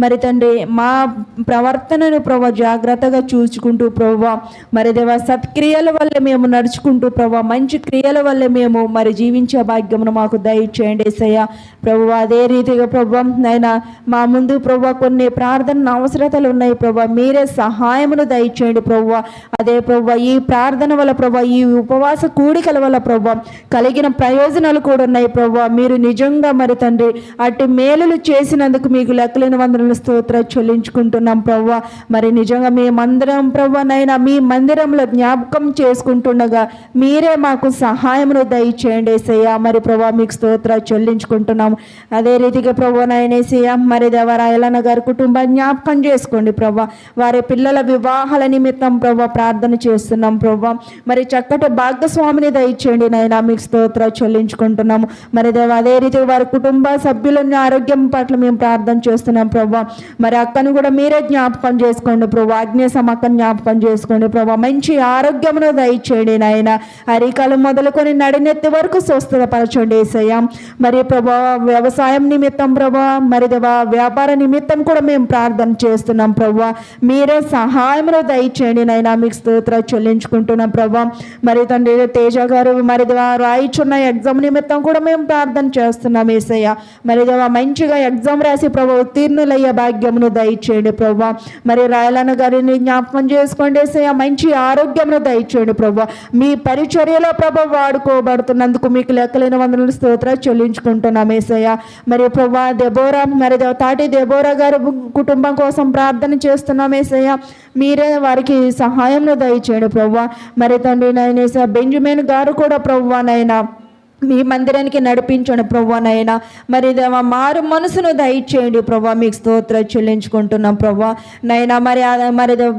మరి తండ్రి మా ప్రవర్తనను ప్రభా జాగ్రత్తగా చూసుకుంటూ ప్రభా మరి దేవా సత్క్రియల వల్ల మేము నడుచుకుంటూ ప్రభా మంచి క్రియల వల్ల మేము మరి జీవించే భాగ్యమును మాకు దయచేయండి ఏసయ్య. ప్రభు అదే రీతిగా ప్రభా నాయన మా ముందు ప్రభా కొన్ని ప్రార్థన అవసరతలు ఉన్నాయి ప్రభా మీరే సహాయమును దయచేయండి ప్రభు. అదే ప్రభా ఈ ప్రార్థన వల్ల ప్రభా ఈ ఉపవాస కూడికల వల్ల ప్రభా కలిగిన ప్రయోజనాలు కూడా ఉన్నాయి ప్రభా. మీరు నిజంగా మరి తండ్రి అటు మేలులు చేసినందుకు మీకు లెక్కలేని వందనలు స్తోత్ర చెల్లించుకుంటున్నాం ప్రవ్వ. మరి నిజంగా మేమందరం ప్రభా నైనా మీ మందిరంలో జ్ఞాపకం చేసుకుంటుండగా మీరే మాకు సహాయమును దయచేయండి ఏసయ్య. మరి ప్రభా మీకు స్తోత్ర చెల్లించుకుంటున్నాం. అదే రీతిగా ప్రభా నైనేసయ్య మరి దేవరాయలన్న గారి కుటుంబం జ్ఞాపకం చేసుకోండి ప్రభా వారి పిల్లల వివాహాల నిమిత్తం ప్రభా ప్రార్థన చేస్తున్నాం ప్రభా మరి చక్కటి భాగస్వామిని దయచేయండి నైనా మీకు స్తోత్ర చెల్లించుకుంటున్నాము. మరి దేవ అదే రీతిగా వారి కుటుంబ సభ్యులని ఆరోగ్యం పట్ల మేము ప్రార్థన చేస్తున్నాం ప్రభా. మరి అక్కను కూడా మీరే జ్ఞాపకం చేసుకోండి ప్రభా. అగ్నేశం అక్కను జ్ఞాపకం చేసుకోండి ప్రభా. మంచి ఆరోగ్యమును దయచేయండి నాయన. అరికాలు మొదలుకొని నడినెత్తి వరకు స్వస్థతపరచండి ఏసయ్య. మరి ప్రభా వ్యవసాయం నిమిత్తం ప్రభా మరి దేవా వ్యాపార నిమిత్తం కూడా మేము ప్రార్థన చేస్తున్నాం ప్రభా. మీరే సహాయమును దయచేయండి నైనా మీకు స్తోత్ర చెల్లించుకుంటున్నాం ప్రభా. మరి తండ్రి తేజ గారు మరి రాయిచున్న ఎగ్జామ్ నిమిత్తం కూడా మేము ప్రార్థన చేస్తున్నాం ఏసయ్య. మరి దేవా మంచిగా ఎగ్జామ్ రాసి ప్రభా ఉత్తీర్ణులయ్యే భాగ్యమును దయచేయండి ప్రభా మరి రాయలన్న గారిని జ్ఞాపకం చేసుకోండి. ఏసయ్య మంచి ఆరోగ్యమును దయచేయండి ప్రభా మీ పరిచర్యలో ప్రభా వాడుకోబడుతున్నందుకు మీకు లెక్కలేని వందల స్తోత్ర చెల్లించుకుంటున్నాం ఏసయ్య. మరి ప్రభా దెబోరా మరి తాటి దెబోరా గారి కుటుంబం కోసం ప్రార్థన చేస్తున్నాం ఏసయ్య. మీరే వారికి సహాయంలో దయచేయండి ప్రభా మరి తండ్రి నాయన బెంజమిన్ గారు కూడా ప్రభా నైనా మీ మందిరానికి నడిపించండి ప్రభా నైనా మరి మారు మనసును దయచేయండి ప్రభా. మీకు స్తోత్ర చెల్లించుకుంటున్నాం ప్రభా. నైనా మరి మరి దేవ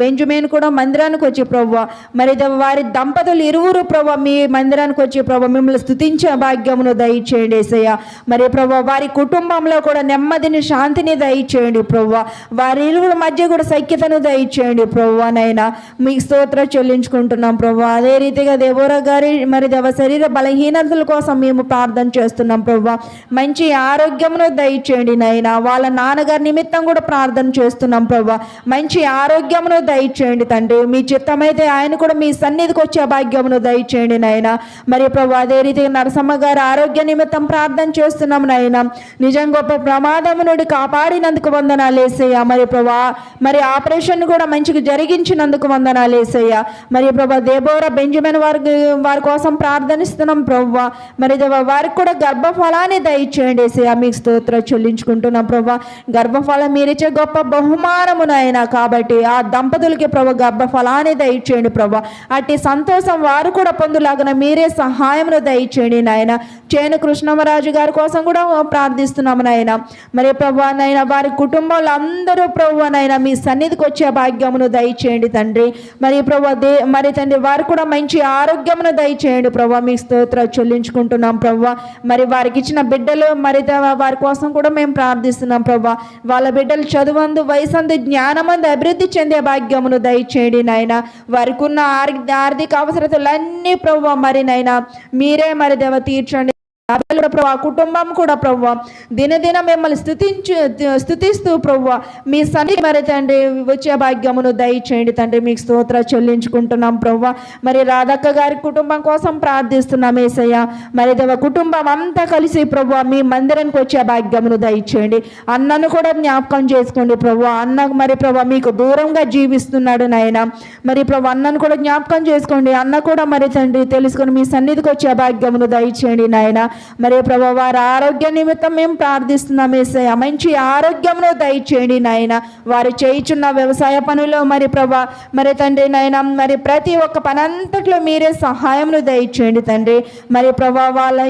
కూడా మందిరానికి వచ్చి ప్రభా. మరి వారి దంపతులు ఇరువురు ప్రభా మీ మందిరానికి వచ్చి ప్రభా. మిమ్మల్ని స్తుతించే భాగ్యమును దయచేయండి ఏసయ్య. మరి ప్రభా వారి కుటుంబంలో కూడా నెమ్మదిని శాంతిని దయచేయండి ప్రభా. వారి ఇరువురు మధ్య కూడా సఖ్యతను దయచేయండి ప్రభా నైనా మీకు స్తోత్ర చెల్లించుకుంటున్నాం ప్రభా. అదే రీతిగా దేవోరా గారి మరి దేవ శరీర బలహీనతల కోసం మేము ప్రార్థన చేస్తున్నాం ప్రభా మంచి ఆరోగ్యమును దయచేయండి నాయన. వాళ్ళ నాన్నగారి నిమిత్తం కూడా ప్రార్థన చేస్తున్నాం ప్రభా మంచి ఆరోగ్యమును దయచేయండి తండ్రి. మీ చిత్తమైతే ఆయన కూడా మీ సన్నిధికి వచ్చే భాగ్యమును దయచేయండి నాయన. మరి ప్రభా అదే రీతిగా నరసమ్మ గారి ఆరోగ్య నిమిత్తం ప్రార్థన చేస్తున్నాం నాయన. నిజం గొప్ప ప్రమాదము నుండి కాపాడినందుకు వందనాలు వేసయ్యా మరి ప్రభా మరి ఆపరేషన్ కూడా మంచిగా జరిగించినందుకు వందనాలు వేసయ్యా మరి ప్రభా దేబోరా బెంజమిన్ వారి వారి కోసం ప్రార్థనిస్తున్నాం ప్రభా మరి దేవా వారికి కూడా గర్భఫలాన్ని దయచేయండి. ఏసయ్యా మీకు స్తోత్ర చెల్లించుకుంటున్నాం ప్రభా. గర్భఫలం మీరిచ్చే గొప్ప బహుమానము నాయన కాబట్టి ఆ దంపతులకి ప్రభు గర్భఫలాన్ని దయచేయండి ప్రభా. అట్టి సంతోషం వారు కూడా పొందులాగన మీరే సహాయమును దయచేయండి నాయన. చేను కృష్ణమరాజు గారి కోసం కూడా ప్రార్థిస్తున్నాము నాయన. మరి ప్రభా నాయన వారి కుటుంబంలో అందరూ ప్రభు నాయన మీ సన్నిధికి వచ్చే భాగ్యమును దయచేయండి తండ్రి. మరి ప్రభా దే మరి తండ్రి వారు కూడా మంచి ఆరోగ్యమును దయచేయండి ప్రభా. మీ స్తోత్ర చెల్లించుకుంటున్నాం. ప్రభా మరి వారికి ఇచ్చిన బిడ్డలు మరి వారి కోసం కూడా మేము ప్రార్థిస్తున్నాం ప్రభా వాళ్ళ బిడ్డలు చదువందు వయసందు జ్ఞానమందు అభివృద్ధి చెందే భాగ్యమును దయచేయండి నాయన. వారికి ఉన్న ఆర్థిక అవసరతలన్నీ ప్రభా మరి నాయన. మీరే మరి దేవ తీర్చండి. యాభై కూడా ప్రభు కుటుంబం కూడా ప్రభు దినదిన మిమ్మల్ని స్థుతించు స్థుతిస్తూ ప్రభు మీ సన్ని మరి తండ్రి వచ్చే భాగ్యమును దయచేయండి తండ్రి మీకు స్తోత్ర చెల్లించుకుంటున్నాం ప్రభు. మరి రాధక్క గారి కుటుంబం కోసం ప్రార్థిస్తున్నాం ఏసయ్య. మరి దేవ కుటుంబం అంతా కలిసి ప్రభు మీ మందిరానికి వచ్చే భాగ్యమును దయచేయండి. అన్నను కూడా జ్ఞాపకం చేసుకోండి ప్రభు. అన్న మరి ప్రభు మీకు దూరంగా జీవిస్తున్నాడు నాయన. మరి ప్రభు అన్నను కూడా జ్ఞాపకం చేసుకోండి. అన్న కూడా మరి తండ్రి తెలుసుకొని మీ సన్నిధికి వచ్చే భాగ్యమును దయచేయండి నాయన. మరి ప్రభా వారి ఆరోగ్య నిమిత్తం మేము ప్రార్థిస్తున్నాం ఏసయ మంచి ఆరోగ్యమును దయచేయండి నాయన. వారు చేయుచున్న వ్యవసాయ పనులు మరి ప్రభా మరి తండ్రి నాయన మరి ప్రతి ఒక్క పనంతట్లో మీరే సహాయంను దయచేయండి తండ్రి. మరి ప్రభా వాళ్ళ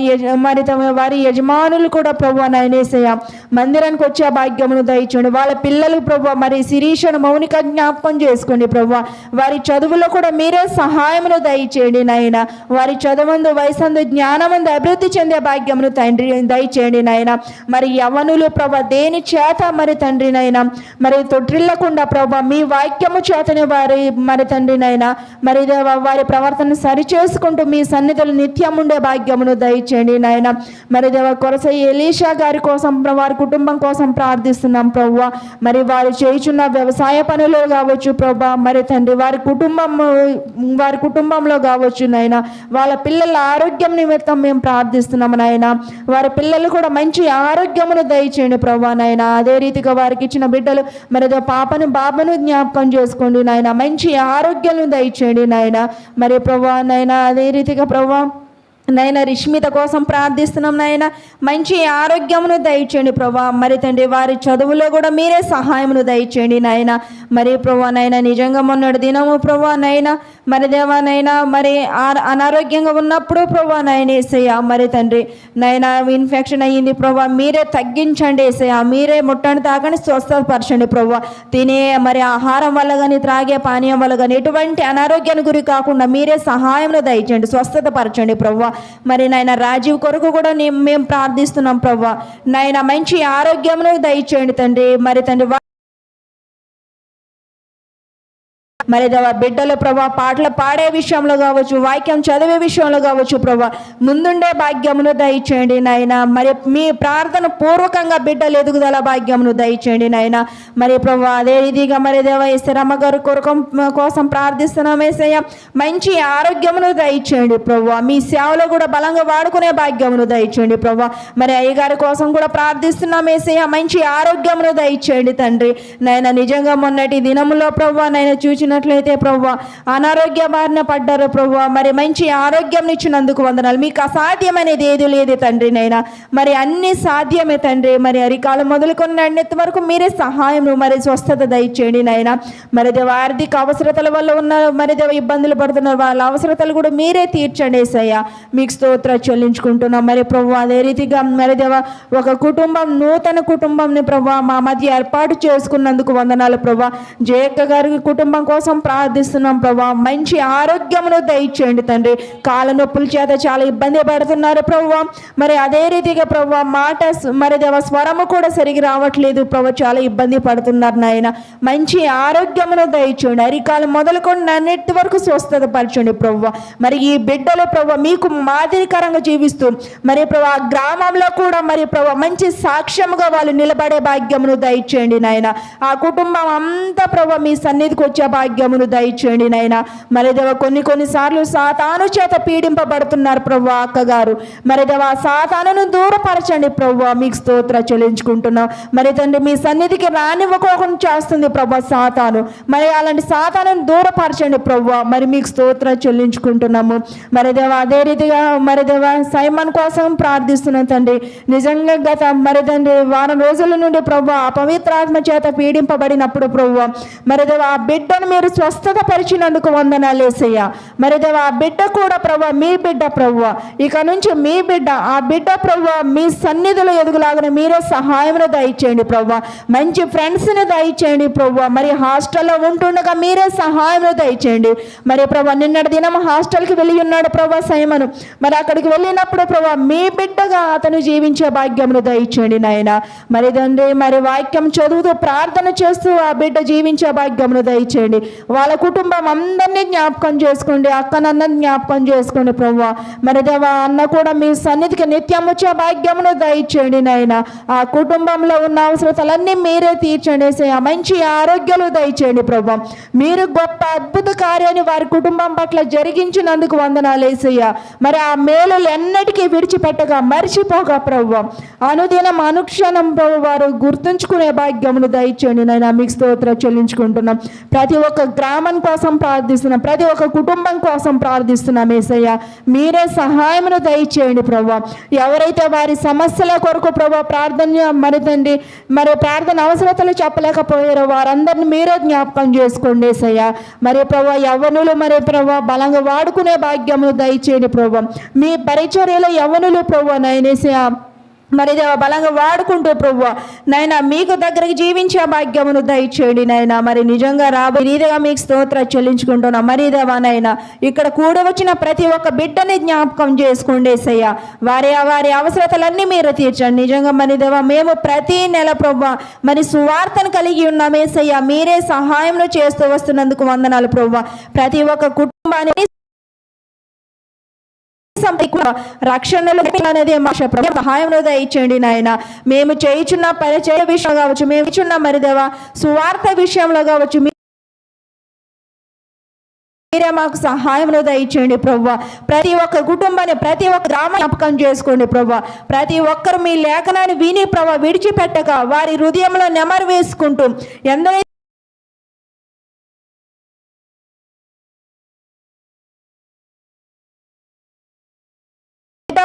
మరి తమ వారి యజమానులు కూడా ప్రభు నాయనేసయ మందిరానికి వచ్చే భాగ్యమును దయచేయండి. వాళ్ళ పిల్లలు ప్రభు మరి శిరీషను మౌనిక జ్ఞాపకం చేసుకోండి ప్రభు. వారి చదువులో కూడా మీరే సహాయమును దయచేయండి నాయన. వారి చదువందు వయసందు జ్ఞానముందు అభివృద్ధి చెంది ఉండే భాగ్యమును తండ్రి దయచేయండి నాయన. మరి యవనులు ప్రభా దేని చేత మరి తండ్రి నైనా మరి తొట్టిల్లకుండా ప్రభా మీ వాక్యము చేతని వారి మరి తండ్రి నైనా మరి వారి ప్రవర్తన సరి చేసుకుంటూ మీ సన్నిధులు నిత్యం ఉండే భాగ్యమును దయచేయండి నాయన. మరి దేవ కొరస ఎలీషా గారి కోసం వారి కుటుంబం కోసం ప్రార్థిస్తున్నాం ప్రభు. మరి వారు చేయుచున్న వ్యవసాయ పనులు కావచ్చు ప్రభా. మరి తండ్రి వారి కుటుంబం వారి కుటుంబంలో కావచ్చు నాయన. వాళ్ళ పిల్లల ఆరోగ్యం నిమిత్తం మేము ప్రార్థిస్తున్నాం ప్రార్థిస్తున్నాము నాయన. వారి పిల్లలు కూడా మంచి ఆరోగ్యమును దయచేయండి ప్రభా నాయన. అదే రీతిగా వారికి ఇచ్చిన బిడ్డలు మరి పాపను బాబను జ్ఞాపకం చేసుకోండి నాయన. మంచి ఆరోగ్యం దయచేయండి నాయన. మరి ప్రభా నాయన అదే రీతిగా ప్రభా నాయన రిష్మిత కోసం ప్రార్థిస్తున్నాం నాయన మంచి ఆరోగ్యమును దయచేయండి ప్రభా. మరి తండ్రి వారి చదువులో కూడా మీరే సహాయమును దయచేయండి నాయన మరి ప్రభా నాయన నిజంగా మొన్నటి దినము ప్రభా నాయన మరి దేవా మరి ఆ- అనారోగ్యంగా ఉన్నప్పుడు ప్రభా నాయన వేసేయ మరి తండ్రి. నాయన ఇన్ఫెక్షన్ అయ్యింది ప్రభా మీరే తగ్గించండి ఏసయ్య. మీరే ముట్టని తాకని స్వస్థపరచండి ప్రభా. తినే మరి ఆహారం వల్ల కానీ త్రాగే పానీయం వల్ల కానీ ఎటువంటి అనారోగ్యానికి గురి కాకుండా మీరే సహాయంలో దయచేయండి స్వస్థత పరచండి ప్రభా. మరి నాయన రాజీవ్ కొరకు కూడా మేము ప్రార్థిస్తున్నాం ప్రభా. నాయన మంచి ఆరోగ్యమును దయచేయండి తండ్రి. మరి తండ్రి మరి బిడ్డలు ప్రభా పాటలు పాడే విషయంలో కావచ్చు వాక్యం చదివే విషయంలో కావచ్చు ప్రభా ముందుండే భాగ్యమును దయచేయండి నాయన. మరి మీ ప్రార్థన పూర్వకంగా బిడ్డలు ఎదుగుదల భాగ్యమును దయచేయండి నాయన. మరి ప్రభా అదే రీతిగా మరి దేవ ఇస్తరమ్మ గారు కొరకు కోసం ప్రార్థిస్తున్నాం ఏసయ్య. మంచి ఆరోగ్యమును దయచేయండి ప్రభా. మీ సేవలో కూడా బలంగా వాడుకునే భాగ్యమును దయచేయండి ప్రభా. మరి అయ్యగారి కోసం కూడా ప్రార్థిస్తున్నాం ఏసయ్య. మంచి ఆరోగ్యమును దయచేయండి తండ్రి. నాయన నిజంగా మొన్నటి దినములో ప్రభా నాయన చూసినట్లయితే ప్రభా అనారోగ్య బారిన పడ్డారు ప్రభా మరి మంచి ఆరోగ్యం ఇచ్చినందుకు వందనాలు. మీకు అసాధ్యమనేది ఏది లేదు తండ్రి నైనా మరి అన్ని సాధ్యమే తండ్రి. మరి అరికాలం మొదలుకొని నన్నెత్తి వరకు మీరే సహాయం మరి స్వస్థత దయచేయండి నాయన. మరి దేవ ఆర్థిక అవసరతల వల్ల ఉన్న మరి దేవ ఇబ్బందులు పడుతున్నారు వాళ్ళ అవసరతలు కూడా మీరే తీర్చండి సయ్యా మీకు స్తోత్ర చెల్లించుకుంటున్నాం. మరి ప్రభు అదే రీతిగా మరి దేవ ఒక కుటుంబం నూతన కుటుంబంని ప్రభు మా మధ్య ఏర్పాటు చేసుకున్నందుకు వందనాలు ప్రభా జయక్క గారి కుటుంబం కోసం ప్రార్థిస్తున్నాం ప్రభా. మంచి ఆరోగ్యమును దయచేయండి తండ్రి. కాళ్ళ నొప్పుల చేత చాలా ఇబ్బంది పడుతున్నారు ప్రభా. మరి అదే రీతిగా ప్రభా మాట మరి దేవ స్వరము కూడా సరిగి రావట్లేదు ప్రభా. చాలా ఇబ్బంది పడుతున్నారు నాయన. మంచి ఆరోగ్యమును దయచేయండి. అరికాలు మొదలుకొని నన్నెట్టి వరకు స్వస్థత పరచండి ప్రభా. మరి ఈ బిడ్డలు ప్రభా మీకు మాదిరికరంగా జీవిస్తూ మరి ప్రభా ఆ గ్రామంలో కూడా మరి ప్రభా మంచి సాక్ష్యముగా వాళ్ళు నిలబడే భాగ్యమును దయచేయండి నాయన. ఆ కుటుంబం అంతా ప్రభా మీ సన్నిధికి వచ్చే భాగ్యం భాగ్యమును దయచేయండి నాయన. మరి దేవ కొన్ని కొన్నిసార్లు సాతాను చేత పీడింపబడుతున్నారు ప్రభు అక్కగారు. మరి దేవ సాతానును దూరపరచండి ప్రభు మీకు స్తోత్ర చెల్లించుకుంటున్నాం. మరి తండ్రి మీ సన్నిధికి రానివ్వకోకుండా చేస్తుంది ప్రభు సాతాను. మరి అలాంటి సాతానును దూరపరచండి ప్రభు మరి మీకు స్తోత్ర చెల్లించుకుంటున్నాము. మరి దేవ అదే రీతిగా మరి దేవ సైమన్ కోసం ప్రార్థిస్తున్నాం తండ్రి. నిజంగా గత మరి తండ్రి వారం రోజుల నుండి ప్రభు అపవిత్రాత్మ చేత పీడింపబడినప్పుడు ప్రభు మరి దేవ ఆ బిడ్డను మీరు స్వస్థత పరిచినందుకు వందనాలు మరి దేవ ఆ బిడ్డ కూడా ప్రభు మీ బిడ్డ ప్రభు ఇక నుంచి మీ బిడ్డ ఆ బిడ్డ ప్రభు మీ సన్నిధిలో ఎదుగులాగిన మీరే సహాయమును దయచేయండి ప్రభు మంచి ఫ్రెండ్స్ని దయచేయండి ప్రభు మరి హాస్టల్లో ఉంటుండగా మీరే సహాయమును దయచేయండి. మరి ప్రభు నిన్నటి దినం హాస్టల్కి వెళ్ళి ఉన్నాడు ప్రభు సైమను. మరి అక్కడికి వెళ్ళినప్పుడు ప్రభు మీ బిడ్డగా అతను జీవించే భాగ్యమును దయచేయండి నాయన. మరి తండ్రి మరి వాక్యం చదువుతూ ప్రార్థన చేస్తూ ఆ బిడ్డ జీవించే భాగ్యమును దయచేయండి. వాళ్ళ కుటుంబం అందరినీ జ్ఞాపకం చేసుకోండి అక్కనందరినీ జ్ఞాపకం చేసుకోండి ప్రభు మరి దేవా అన్న కూడా మీ సన్నిధికి నిత్యం వచ్చే భాగ్యమును దయచేయండి నాయన. ఆ కుటుంబంలో ఉన్న అవసరతలన్నీ మీరే తీర్చండి మంచి ఆరోగ్యాలు దయచేయండి ప్రభు మీరు గొప్ప అద్భుత కార్యాన్ని వారి కుటుంబం పట్ల జరిగించినందుకు వందనాలు ఏసయ్య. మరి ఆ మేలులు ఎన్నటికీ విడిచిపెట్టగా మర్చిపోగా ప్రభు అనుదినం అనుక్షణం ప్రభు వారు గుర్తుంచుకునే భాగ్యమును దయచేయండి నాయన. మీకు స్తోత్ర చెల్లించుకుంటున్నాం. ప్రతి ఒక్క గ్రామం కోసం ప్రార్థిస్తున్నాం ప్రతి ఒక్క కుటుంబం కోసం ప్రార్థిస్తున్నాం ఏసయ్య మీరే సహాయమును దయచేయండి ప్రభా. ఎవరైతే వారి సమస్యల కొరకు ప్రభా ప్రార్థన మరి తండ్రి మరి ప్రార్థన అవసరతలు చెప్పలేకపోయారో వారందరిని మీరే జ్ఞాపకం చేసుకోండి ఏసయ్య మరి ప్రభా యవ్వనులు మరి ప్రభా బలంగా వాడుకునే భాగ్యమును దయచేయండి ప్రభా. మీ పరిచర్యలో యవ్వనులు ప్రభు నయనేసయ్య మరి దేవ బలంగా వాడుకుంటూ ప్రభు నాయన మీకు దగ్గరికి జీవించే భాగ్యమును దయచేయండి నాయన మరి నిజంగా రాబోయే రీతిగా మీకు స్తోత్ర చెల్లించుకుంటున్నాం. మరి దేవా ఇక్కడ కూడి వచ్చిన ప్రతి ఒక్క బిడ్డని జ్ఞాపకం చేసుకుండేసయ్యా వారి వారి అవసరతలన్నీ మీరు తీర్చండి. నిజంగా మరి దేవా మేము ప్రతి నెల ప్రభు మరి సువార్తను కలిగి ఉన్నామేసయ్యా మీరే సహాయం చేస్తూ వస్తున్నందుకు వందనాలు ప్రభు ప్రతి ఒక్క కుటుంబాన్ని సంపద రక్షణలో అనేది మా ప్రభు సహాయం దయచేయండి నాయన. మేము చేయుచున్న పరిచయ విషయం కావచ్చు మేము ఇచ్చున్న మరిదేవా సువార్త విషయంలో కావచ్చు మీరే మాకు సహాయం దయచేయండి ప్రభు ప్రతి ఒక్క కుటుంబాన్ని ప్రతి ఒక్క గ్రామ జ్ఞాపకం చేసుకోండి ప్రభు ప్రతి ఒక్కరు మీ లేఖనాన్ని విని ప్రభు విడిచిపెట్టక వారి హృదయంలో నెమరు వేసుకుంటూ ఎందరైతే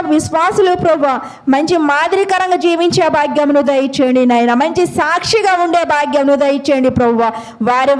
విశ్వాసులు ప్రభా. మంచి మాదిరికరంగా జీవించే భాగ్యమును దయచేయండి నాయన. మంచి సాక్షిగా ఉండే భాగ్యమును దయచేయండి ప్రభు. వారి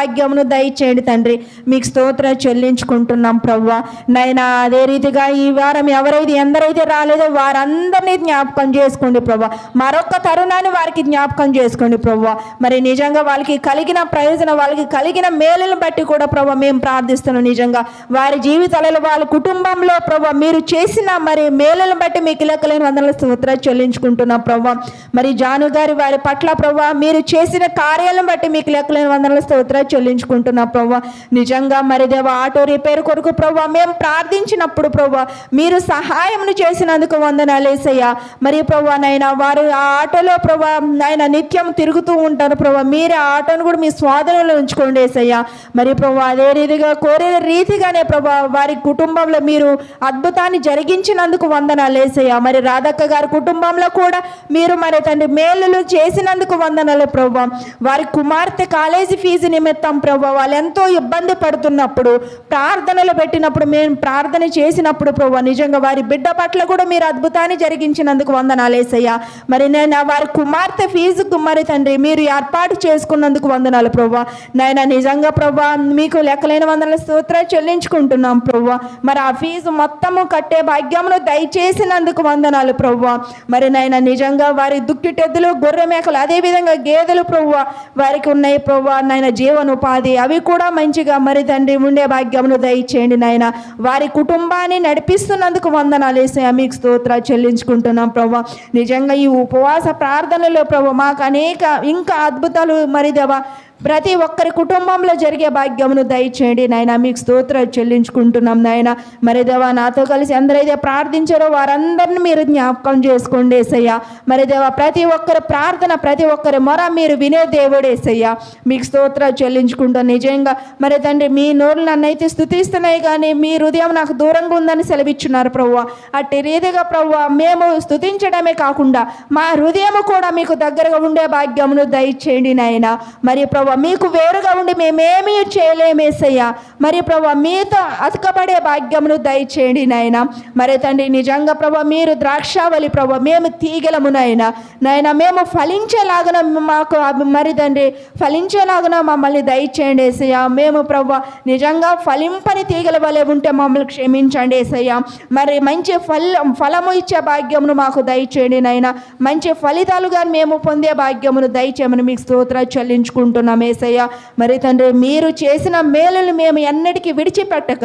భాగ్యమును దయచేయండి తండ్రి. మీకు స్తోత్ర చెల్లించుకుంటున్నాం ప్రవ్వ. నైనా అదే రీతిగా ఈ వారం ఎవరైతే ఎందరైతే రాలేదో వారందరినీ జ్ఞాపకం చేసుకోండి ప్రవ్వ. మరొక తరుణాన్ని వారికి జ్ఞాపకం చేసుకోండి ప్రవ్వ. మరి నిజంగా వాళ్ళకి కలిగిన ప్రయోజనం వాళ్ళకి కలిగిన మేలును బట్టి కూడా ప్రభు మేము ప్రార్థిస్తున్నాం నిజంగా. వారి జీవితాలలో వాళ్ళ కుటుంబంలో ప్రభు మీరు చేసిన మరి మేలును బట్టి మీకు లెక్కలేని వందల స్తోత్ర చెల్లించుకుంటున్నాం ప్రభు మరి జాను గారి వారి పట్ల ప్రభు మీరు చేసిన కార్యాలను బట్టి మీకు లెక్కలేని వందల స్తోత్ర చెల్లించుకుంటున్నాం ప్రభు నిజంగా మరి దేవ ఆటో రిపేర్ కొరకు ప్రభు మేము ప్రార్థించినప్పుడు ప్రభు మీరు సహాయం చేసినందుకు వందనాలేసయ్యా మరి ప్రభు నాయన వారు ఆ ఆటోలో ప్రభా నాయన నిత్యం తిరుగుతూ ఉంటారు ప్రభా మీరే ఆ ఆటోను కూడా మీ స్వాధీనంలో ఉంచుకోండి ఏసయ్యా. మరి ప్రభు అదే రీతిగా కోరే రీతిగానే ప్రభా వారి కుటుంబంలో మీరు అద్భుతాన్ని జరిగించినందుకు వందనాలేసయ్యా మరి రాధక్క గారి కుటుంబంలో కూడా మీరు మరి తండ్రి మేలులు చేసినందుకు వందనాలు ప్రభు వారి కుమార్తె కాలేజీ ఫీజు నిమిత్తం ప్రభు వాళ్ళు ఎంతో ఇబ్బంది పడుతున్నప్పుడు ప్రార్థనలు పెట్టినప్పుడు మేము ప్రార్థన చేసినప్పుడు ప్రభు నిజంగా వారి బిడ్డ పట్ల కూడా మీరు అద్భుతాన్ని జరిగించినందుకు వందనాలేసయ్యా మరి నేను వారి కుమార్తె ఫీజుకు మరి తండ్రి మీరు ఏర్పాటు చేసుకున్నందుకు వందనాలు ప్రభావ నాయన నిజంగా ప్రభా మీకు లెక్కలేని వందల సూత్రాలు చెల్లించుకుంటున్నాం ప్రభు మరి ఆ ఫీజు మొత్తము కట్టే భాగ్యమును దయచేసినందుకు వందనాలు ప్రభు మరి నాయన నిజంగా వారి దుక్కిటెద్దులు గొర్రె మేకలు అదేవిధంగా గేదెలు ప్రభు వారికి ఉన్నాయి ప్రభు నాయన జీవ జీవనోపాధి అవి కూడా మంచిగా మరి తండ్రి ఉండే భాగ్యమును దయచేయండి నాయన. వారి కుటుంబాన్ని నడిపిస్తున్నందుకు వందనాలు వేసాయా మీకు స్తోత్ర చెల్లించుకుంటున్నాం ప్రభు. నిజంగా ఈ ఉపవాస ప్రార్థనలో ప్రభు మాకు అనేక ఇంకా అద్భుతాలు మరి దేవా ప్రతి ఒక్కరి కుటుంబంలో జరిగే భాగ్యమును దయచేయండి. నాయన మీకు స్తోత్ర చెల్లించుకుంటున్నాం నాయన. మరి దేవా నాతో కలిసి ఎందరైతే ప్రార్థించారో వారందరిని మీరు జ్ఞాపకం చేసుకోండి ఏసయ్యా. మరి దేవా ప్రతి ఒక్కరి ప్రార్థన ప్రతి ఒక్కరి మొర మీరు వినే దేవుడేసయ్యా మీకు స్తోత్ర చెల్లించుకుంటాం. నిజంగా మరి తండ్రి మీ నోరు నన్నైతే స్థుతిస్తున్నాయి కానీ మీ హృదయం నాకు దూరంగా ఉందని సెలవిచ్చున్నారు ప్రభు అట్టి రీతిగా ప్రభు మేము స్థుతించడమే కాకుండా మా హృదయము కూడా మీకు దగ్గరగా ఉండే భాగ్యమును దయచేయండి నాయన. మరి ప్రభు మీకు వేరుగా ఉండి మేమేమీ చేయలేమేసయ్యా మరి ప్రభు మీతో అతకబడే భాగ్యమును దయచేయండి నాయన. మరి తండ్రి నిజంగా ప్రభు మీరు ద్రాక్షావళి ప్రభు మేము తీగలము నాయన. నాయన మేము ఫలించేలాగన మాకు మరి తండ్రి ఫలించేలాగన మమ్మల్ని దయచేయండి ఏసయ్యా. మేము ప్రభు నిజంగా ఫలింపని తీగల వలె ఉంటే మమ్మల్ని క్షమించండి ఏసయ్యా. మరి మంచి ఫలం ఫలము ఇచ్చే భాగ్యమును మాకు దయచేయండి నాయన. మంచి ఫలితాలుగా మేము పొందే భాగ్యమును దయచేయమని మీకు స్తోత్ర చెల్లించుకుంటున్నాం ఏసయ్య మరి తండ్రి మీరు చేసిన మేలులు మేము ఎన్నటికీ విడిచిపెట్టక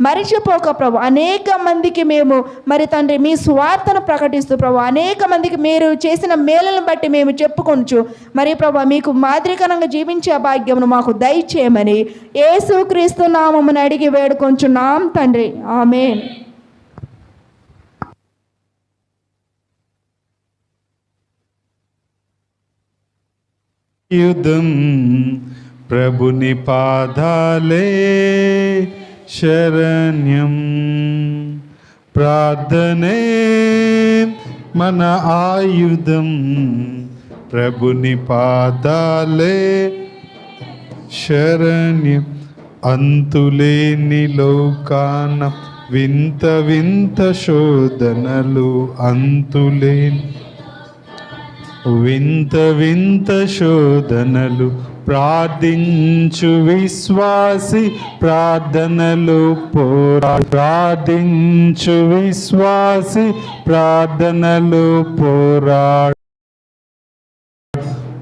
మరిచిపోక ప్రభు. అనేక మందికి మేము మరి తండ్రి మీ స్వార్థను ప్రకటిస్తూ ప్రభు. అనేక మందికి మీరు చేసిన మేలులను బట్టి మేము చెప్పుకొనచ్చు మరి ప్రభు మీకు మాదిరికరంగా జీవించే భాగ్యమును మాకు దయచేయమని ఏసుక్రీస్తు నామమును అడిగి వేడుకొంచున్నాం తండ్రి. ఆమె యుధం ప్రభుని పాదాలే శరణ్యం. ప్రార్థనే మన ఆయుధం ప్రభుని పాదాలే శరణ్యం. అంతులేని లోకాన వింత వింత శోధనలు అంతులేని వింత వింత శోధనలు ప్రార్థించు విశ్వాసి ప్రార్థనలు పోరా ప్రార్థించు విశ్వాసి ప్రార్థనలు పోరా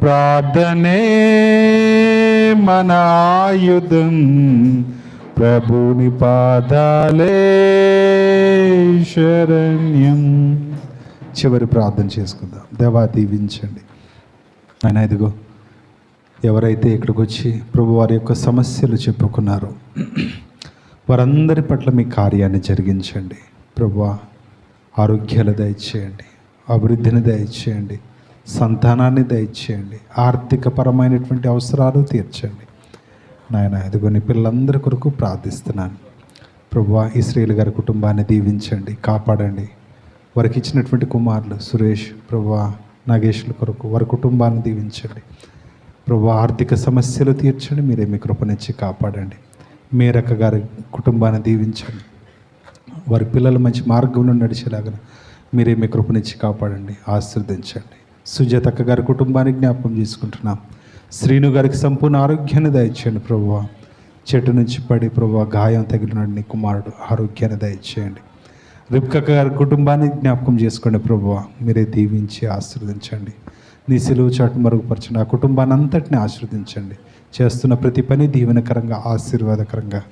ప్రార్థనే మన ఆయుధం ప్రభుని పాదాలే శరణ్యం. చివరి ప్రార్థన చేసుకుందాం. దేవా దీవించండి. ఆయన ఇదిగో ఎవరైతే ఇక్కడికి వచ్చి ప్రభు వారి యొక్క సమస్యలు చెప్పుకున్నారో వారందరి పట్ల మీ కార్యాన్ని జరిగించండి. ప్రభు ఆరోగ్యాలు దయచేయండి అభివృద్ధిని దయచేయండి సంతానాన్ని దయచేయండి ఆర్థికపరమైనటువంటి అవసరాలు తీర్చండి. నాయన ఇదిగో పిల్లలందరి కొరకు ప్రార్థిస్తున్నాను. ప్రభు ఈ శ్రీలు గారి కుటుంబాన్ని దీవించండి కాపాడండి. వారికి ఇచ్చినటువంటి కుమారులు సురేష్ ప్రభా నాగేష్ల కొరకు వారి కుటుంబాన్ని దీవించండి. ప్రభు ఆర్థిక సమస్యలు తీర్చండి. మీరే మీ కృపనిచ్చి కాపాడండి. మేరక్క గారి కుటుంబాన్ని దీవించండి. వారి పిల్లలు మంచి మార్గంలో నడిచేలాగా మీరే మీ కృపనిచ్చి కాపాడండి. ఆశీర్వదించండి. సుజాతక్క గారి కుటుంబాన్ని జ్ఞాపకం చేసుకుంటున్నాం. శ్రీను గారికి సంపూర్ణ ఆరోగ్యాన్ని దయచేయండి ప్రభువ చెట్టు నుంచి పడి ప్రభు గాయం తగిలినాడు నీ కుమారుడు ఆరోగ్యాన్ని దయచేయండి. రిప్క గారి కుటుంబాన్ని జ్ఞాపకం చేసుకోండి ప్రభువ మీరే దీవించి ఆశీర్వదించండి. నీ సెలువు చాటు మరుగుపరచండి. ఆ కుటుంబాన్ని అంతటిని ఆశీర్వదించండి. చేస్తున్న ప్రతి పని దీవెనకరంగా ఆశీర్వాదకరంగా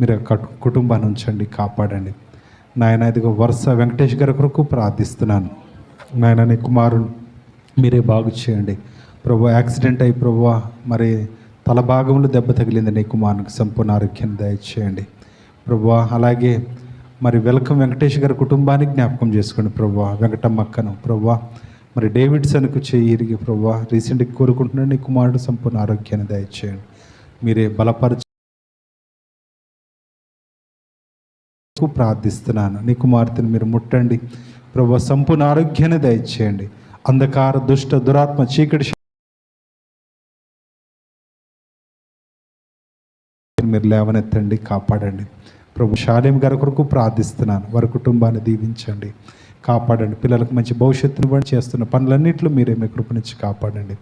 మీరు కటు- కుటుంబాన్ని ఉంచండి కాపాడండి. నాయన ఇదిగో వరుస వెంకటేష్ గారి కొరకు ప్రార్థిస్తున్నాను. నాయన నీ కుమారుడు మీరే బాగు చేయండి. ప్రభు యాక్సిడెంట్ అయి ప్రభు మరి తల భాగంలో దెబ్బ తగిలింది నీ కుమారునికి. సంపూర్ణ ఆరోగ్యాన్ని దయచేయండి. ప్రభు అలాగే మరి వెల్కమ్ వెంకటేష్ గారి కుటుంబానికి జ్ఞాపకం చేసుకోండి ప్రభా వెంకటమ్మక్కను ప్రభు మరి డేవిడ్సన్కు చేయి ఇరిగి ప్రభు రీసెంట్గా కోరుకుంటున్నాను నీ కుమారుడు సంపూర్ణ ఆరోగ్యాన్ని దయచేయండి. మీరే బలపరచ ప్రార్థిస్తున్నాను. నీ కుమార్తెను మీరు ముట్టండి. ప్రభు సంపూర్ణ ఆరోగ్యాన్ని దయచేయండి. అంధకార దుష్ట దురాత్మ చీకటి మీరు లేవనెత్తండి కాపాడండి. ప్రభు శాలేం గారి కొరకు ప్రార్థిస్తున్నాను. వారి కుటుంబాన్ని దీవించండి. కాపాడండి. పిల్లలకు మంచి భవిష్యత్తును ఇవ్వండి. చేస్తున్న పనులన్నింటిలో మీరే మీ కృపనిచ్చి కాపాడండి.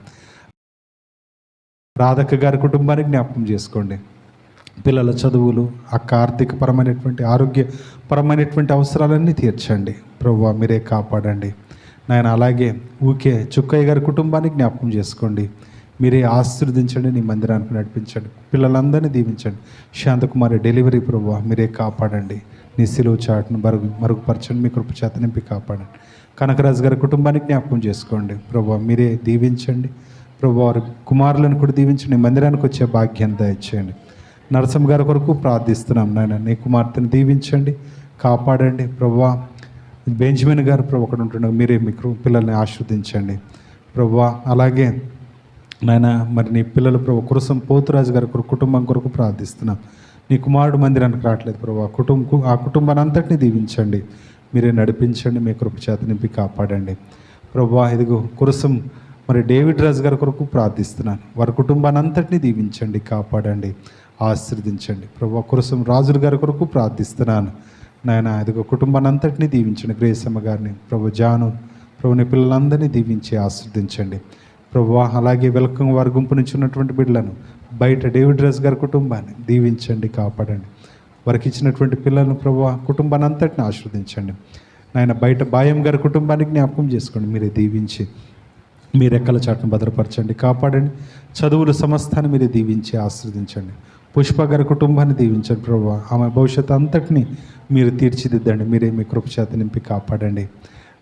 రాధక్క గారి కుటుంబాన్ని జ్ఞాపకం చేసుకోండి. పిల్లల చదువులు అక్క ఆర్థికపరమైనటువంటి ఆరోగ్యపరమైనటువంటి అవసరాలన్నీ తీర్చండి. ప్రభు మీరే కాపాడండి. నాయన అలాగే ఊకే చుక్కయ్య గారి కుటుంబాన్ని జ్ఞాపకం చేసుకోండి. మీరే ఆశీర్వదించండి నీ మందిరానికి నడిపించండి పిల్లలందరినీ దీవించండి. శాంతకుమారి డెలివరీ ప్రభు మీరే కాపాడండి. నీ సిలువు చాటును మరుగు మరుగుపరచండి మీ కృప చేత నింపి కాపాడండి. కనకరాజు గారి కుటుంబాన్ని జ్ఞాపకం చేసుకోండి. ప్రభు మీరే దీవించండి. ప్రభు వారి కుమారులను కూడా దీవించండి మందిరానికి వచ్చే భాగ్యంత దయచేయండి. నరసింహ గారి కొరకు ప్రార్థిస్తున్నాం నాయన నీ కుమార్తెను దీవించండి కాపాడండి. ప్రభా బెంజమిన్ గారు ప్రభు ఒకడు ఉంటుండగా మీరే మీ పిల్లల్ని ఆశీర్వదించండి. ప్రభా అలాగే నాయన మరి నీ పిల్లలు ప్రభు కురసం పోతురాజు గారి కొరకు కుటుంబం కొరకు ప్రార్థిస్తున్నాం. నీ కుమారుడు మందిరానికి రావట్లేదు ప్రభు. ఆ కుటుంబం ఆ కుటుంబాన్ని అంతటిని దీవించండి. మీరే నడిపించండి. మీ కృపచేత నింపి కాపాడండి. ప్రభా ఇదిగో కురసం మరి డేవిడ్ రాజు గారి కొరకు ప్రార్థిస్తున్నాను. వారి కుటుంబాన్ని అంతటిని దీవించండి కాపాడండి ఆశీర్దించండి ప్రభు కురసం రాజుల గారి కొరకు ప్రార్థిస్తున్నాను. నాయన ఇదిగో కుటుంబాన్ని అంతటిని దీవించండి. గ్రేసమ్మ గారిని ప్రభు జాను ప్రభుని పిల్లలందరినీ దీవించి ఆశీర్దించండి ప్రభా అలాగే వెల్కమ్ వారి గుంపు నుంచి ఉన్నటువంటి బిడ్డలను బయట డేవిడ్ రాజు గారి కుటుంబాన్ని దీవించండి కాపాడండి. వారికి ఇచ్చినటువంటి పిల్లలను ప్రభా కుటుంబాన్ని అంతటిని ఆశీర్వదించండి. నాయన బయట బాయం గారి కుటుంబానికి జ్ఞాపకం చేసుకోండి మీరే దీవించి మీ రెక్కల చాటును భద్రపరచండి కాపాడండి. చదువుల సమస్తాన్ని మీరే దీవించి ఆశ్రదించండి పుష్ప గారి కుటుంబాన్ని దీవించండి ప్రభు. ఆమె భవిష్యత్తు అంతటిని మీరు తీర్చిదిద్దండి మీరే మీ కృపచేత నింపి కాపాడండి.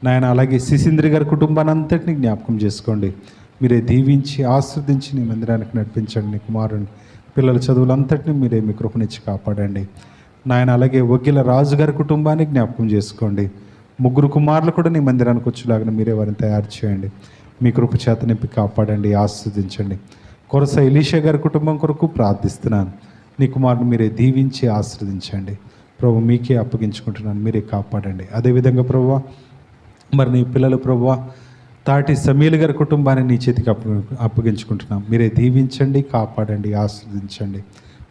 నాయన అలాగే సిసింద్రి గారి కుటుంబాన్ని అంతటిని జ్ఞాపకం చేసుకోండి. మీరే దీవించి ఆస్వాదించి నీ మందిరానికి నడిపించండి నీ కుమారుని పిల్లల చదువులంతటిని మీరే మీ కృపనిచ్చి కాపాడండి. నాయన అలాగే వగ్గిల రాజు గారి కుటుంబాన్ని జ్ఞాపకం చేసుకోండి. ముగ్గురు కుమారులు కూడా నీ మందిరానికి వచ్చేలాగా మీరే వారిని తయారు చేయండి. మీ కృప చేత నింపి కాపాడండి ఆస్వాదించండి. కొరస ఇలీషా గారి కుటుంబం కొరకు ప్రార్థిస్తున్నాను. నీ కుమారుని మీరే దీవించి ఆస్వాదించండి. ప్రభు మీకే అప్పగించుకుంటున్నాను మీరే కాపాడండి. అదేవిధంగా ప్రభు మరి నీ పిల్లలు ప్రభు తాటి సమీల్ గారి కుటుంబాన్ని నీ చేతికి అప్పు అప్పగించుకుంటున్నాం. మీరే దీవించండి కాపాడండి ఆస్వాదించండి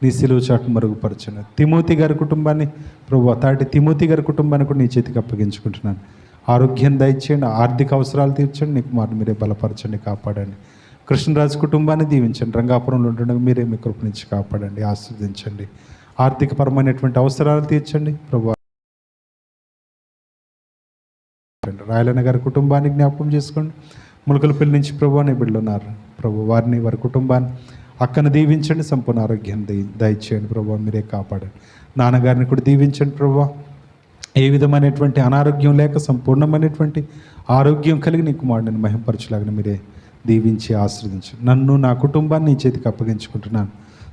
నీ సిలువ చాటు మరుగుపరచండి. తిమోతి గారి కుటుంబాన్ని ప్రభు తాటి తిమోతి గారి కుటుంబాన్ని కూడా నీ చేతికి అప్పగించుకుంటున్నాను. ఆరోగ్యం దయచేయండి ఆర్థిక అవసరాలు తీర్చండి నీకు మాట మీరే బలపరచండి కాపాడండి. కృష్ణరాజు కుటుంబాన్ని దీవించండి రంగాపురంలో ఉండడానికి మీరే మీ కృప నుంచి కాపాడండి ఆస్వాదించండి ఆర్థికపరమైనటువంటి అవసరాలు తీర్చండి ప్రభు రాయలన్న గారి కుటుంబాన్ని జ్ఞాపకం చేసుకోండి. ములకలపల్లి నుంచి ప్రభు అనే బిడ్డలు ఉన్నారు ప్రభు వారిని వారి కుటుంబాన్ని అక్కను దీవించండి. సంపూర్ణ ఆరోగ్యాన్ని దయ దయచేయండి. ప్రభు మీరే కాపాడండి. నాన్నగారిని కూడా దీవించండి ప్రభు ఏ విధమైనటువంటి అనారోగ్యం లేక సంపూర్ణమైనటువంటి ఆరోగ్యం కలిగి నీ కుమారుడిని మహింపరచలాగిన మీరే దీవించి ఆశ్రదించు నన్ను నా కుటుంబాన్ని నీ చేతికి అప్పగించుకుంటున్నాను.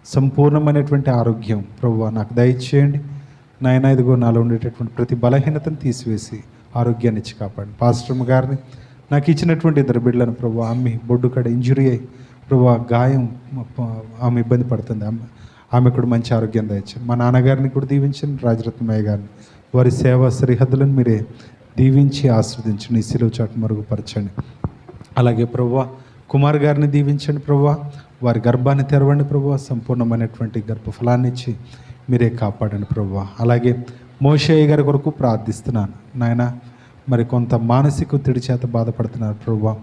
సంపూర్ణమైనటువంటి ఆరోగ్యం ప్రభు నాకు దయచేయండి. నాయన ఇదిగో నాలో ఉండేటటువంటి ప్రతి బలహీనతను తీసివేసి ఆరోగ్యాన్ని ఇచ్చి కాపాడండి. పాస్టర్మ గారిని నాకు ఇచ్చినటువంటి ఇద్దరు బిడ్డలను ప్రభు ఆమె బొడ్డు కడ ఇంజురీ అయ్యి ప్రభు గాయం ఆమె ఇబ్బంది పడుతుంది. ఆమె ఆమె కూడా మంచి ఆరోగ్యం దాయించండి మా నాన్నగారిని కూడా దీవించండి రాజరత్నమయ్య గారిని. వారి సేవా సరిహద్దులను మీరే దీవించి ఆస్వాదించండి. ఈ సిలువ చాటు మరుగుపరచండి. అలాగే ప్రభు కుమార్ గారిని దీవించండి ప్రభు. వారి గర్భాన్ని తెరవండి ప్రభు. సంపూర్ణమైనటువంటి గర్భఫలాన్ని ఇచ్చి మీరే కాపాడండి ప్రభు. అలాగే మోషయ్య గారి కొరకు ప్రార్థిస్తున్నాను. నాయన మరి కొంత మానసిక ఒత్తిడి చేత బాధపడుతున్నారు ప్రభా.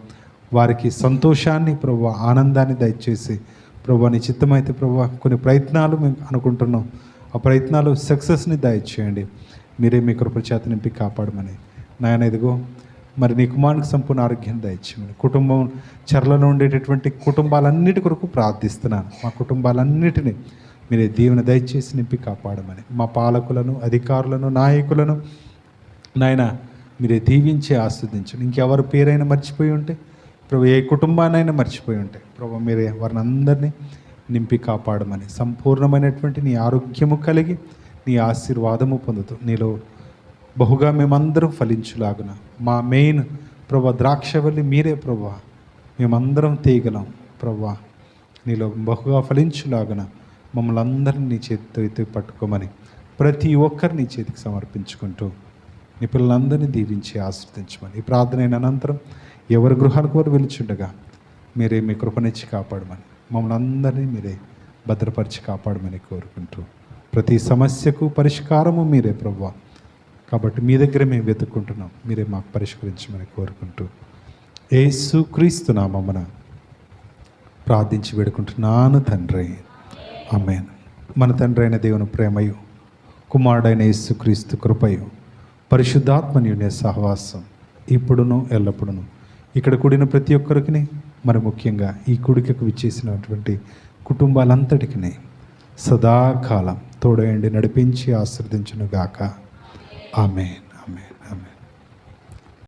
వారికి సంతోషాన్ని ప్రభా ఆనందాన్ని దయచేసి ప్రభా నీ చిత్తమైతే ప్రభా కొన్ని ప్రయత్నాలు మేము అనుకుంటున్నాం. ఆ ప్రయత్నాలు సక్సెస్ని దయచేయండి. మీరే మీ కృపచేత నింపి కాపాడమని. నాయన ఇదిగో మరి నీ కుమారునికి సంపూర్ణ ఆరోగ్యం దయచేయండి. కుటుంబం చెరలలో ఉండేటటువంటి కుటుంబాలన్నిటి కొరకు ప్రార్థిస్తున్నాను. మా కుటుంబాలన్నిటినీ మీరే దీవెన దయచేసి నింపి కాపాడమని. మా పాలకులను అధికారులను నాయకులను నాయన మీరే దీవించి ఆస్వాదించండి. ఇంకెవరి పేరైనా మర్చిపోయి ఉంటే ప్రభు ఏ కుటుంబాన్నైనా మర్చిపోయి ఉంటే ప్రభు మీరే వారిని అందరినీ నింపి కాపాడమని. సంపూర్ణమైనటువంటి నీ ఆరోగ్యము కలిగి నీ ఆశీర్వాదము పొందుతూ నీలో బహుగా మేమందరం ఫలించులాగున మా మెయిన్ ప్రభా ద్రాక్షవల్లి మీరే ప్రభా మేమందరం తీయగలం ప్రభా నీలో బహుగా ఫలించులాగున మమ్మల్ని అందరినీ నీ చేతితో ఎత్తి పట్టుకోమని ప్రతి ఒక్కరిని నీ చేతికి సమర్పించుకుంటూ నీ పిల్లలందరినీ దీవించి ఆశ్రదించమని ఈ ప్రార్థన అయిన అనంతరం ఎవరి గృహాలకు వారు వెలుచుండగా మీరే మీ కృపనిచ్చి కాపాడమని మమ్మల్ని అందరినీ మీరే భద్రపరిచి కాపాడమని కోరుకుంటూ ప్రతి సమస్యకు పరిష్కారము మీరే ప్రభా కాబట్టి మీ దగ్గర మేము వెతుక్కుంటున్నాం. మీరే మాకు పరిష్కరించమని కోరుకుంటూ ఏసు క్రీస్తు మమ్మన ప్రార్థించి వేడుకుంటున్నాను తండ్రి. ఆమెను. మన తండ్రి అయిన దేవుని ప్రేమయు కుమారుడైన యేసుక్రీస్తు కృపయు పరిశుద్ధాత్మనియునే సహవాసం ఇప్పుడును ఎల్లప్పుడును. ఇక్కడ కూడిన ప్రతి ఒక్కరికి మరి ముఖ్యంగా ఈ కుడికకు విచ్చేసినటువంటి కుటుంబాలంతటికి సదాకాలం తోడయండి నడిపించి ఆశ్రదించును గాక ఆమెన్ ఆమెన్.